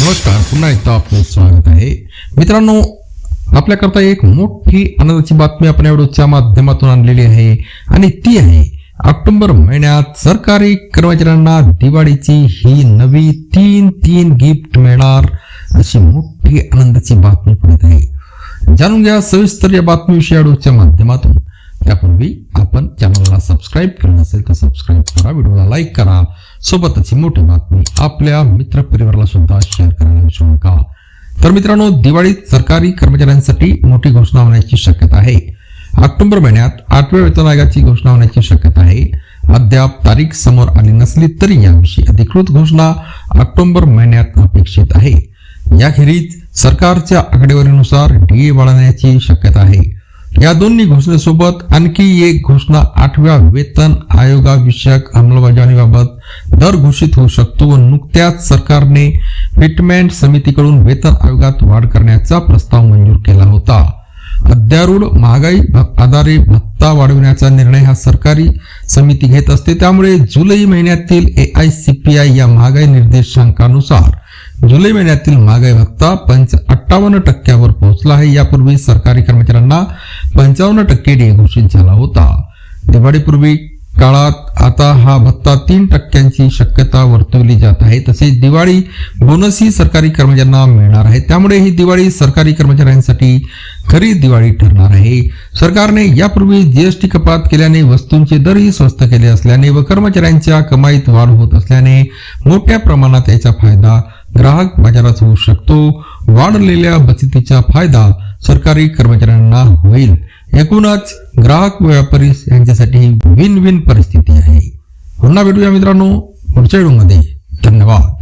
नमस्कार पुन्हा एकदा आपलं स्वागत आहे. मित्रांनो आपल्याकरता एक मोठी आनंदाची बातमी आपण या व्हिडिओच्या माध्यमातून आणलेली आहे आणि ती आहे ऑक्टोबर महिन्यात सरकारी कर्मचाऱ्यांना दिवाळीची ही नवी तीन तीन गिफ्ट मिळणार अशी मोठी आनंदाची बातमी पडत आहे. जाणून घ्या सविस्तर या बातमीविषयी या व्हिडिओच्या माध्यमातून. त्यापूर्वी आपण चॅनलला सबस्क्राईब केलं नसेल तर सबस्क्राईब करा व्हिडिओला लाईक करा. सोबतच ही मोठी बातमी आपल्या मित्रपरिवाराला सुद्धा शेअर करायला विसरू नका. तर मित्रांनो दिवाळीत सरकारी कर्मचाऱ्यांसाठी मोठी घोषणा होण्याची शक्यता आहे. ऑक्टोबर महिन्यात आठव्या वेतन आयोगाची घोषणा होण्याची शक्यता आहे. अद्याप तारीख समोर आली नसली तरी याविषयी अधिकृत घोषणा ऑक्टोबर महिन्यात अपेक्षित आहे. याखेरीज सरकारच्या आकडेवारीनुसार डीए वाढवण्याची शक्यता आहे. या दोन्ही घोषणेसोबत आणखी एक घोषणा आठव्या वेतन आयोगाविषयक अंमलबजावणीबाबत दर घोषित होऊ शकतो व नुकत्याच सरकारने फिटमेंट समितीकडून वेतन आयोगात वाढ करण्याचा प्रस्ताव मंजूर केला होता. अध्यारूढ महागाई आधारे भत्ता वाढविण्याचा निर्णय हा सरकारी समिती घेत असते. त्यामुळे जुलै महिन्यातील A I C P I या महागाई निर्देशांकानुसार जुलै महिन्यातील महागाई भत्ता पंच अठ्ठावन्न टक्क्यावर पोहोचला आहे. यापूर्वी सरकारी कर्मचाऱ्यांना पंचावन्न टक्के घोषित झाला होता. दिवाळीपूर्वी काळात आता हा भत्ता तीन टक्क्यांची शक्यता वर्तवली जात आहे. तसेच दिवाळी बोनसही सरकारी कर्मचाऱ्यांना मिळणार आहे. त्यामुळे ही दिवाळी सरकारी कर्मचाऱ्यांसाठी खरी दिवाळी ठरणार आहे. सरकारने यापूर्वी जीएसटी कपात केल्याने वस्तूंचे दरही स्वस्त केले असल्याने व कर्मचाऱ्यांच्या कमाईत वाढ होत असल्याने मोठ्या प्रमाणात याचा फायदा ग्राहक बाजारात होऊ शकतो. वाढलेल्या बचतीचा फायदा सरकारी कर्मचाऱ्यांना होईल. एकूणच ग्राहक व्यापारी यांच्यासाठी विन विन परिस्थिती आहे. पुन्हा भेटूया मित्रांनो पुढच्या व्हिडिओमध्ये. धन्यवाद.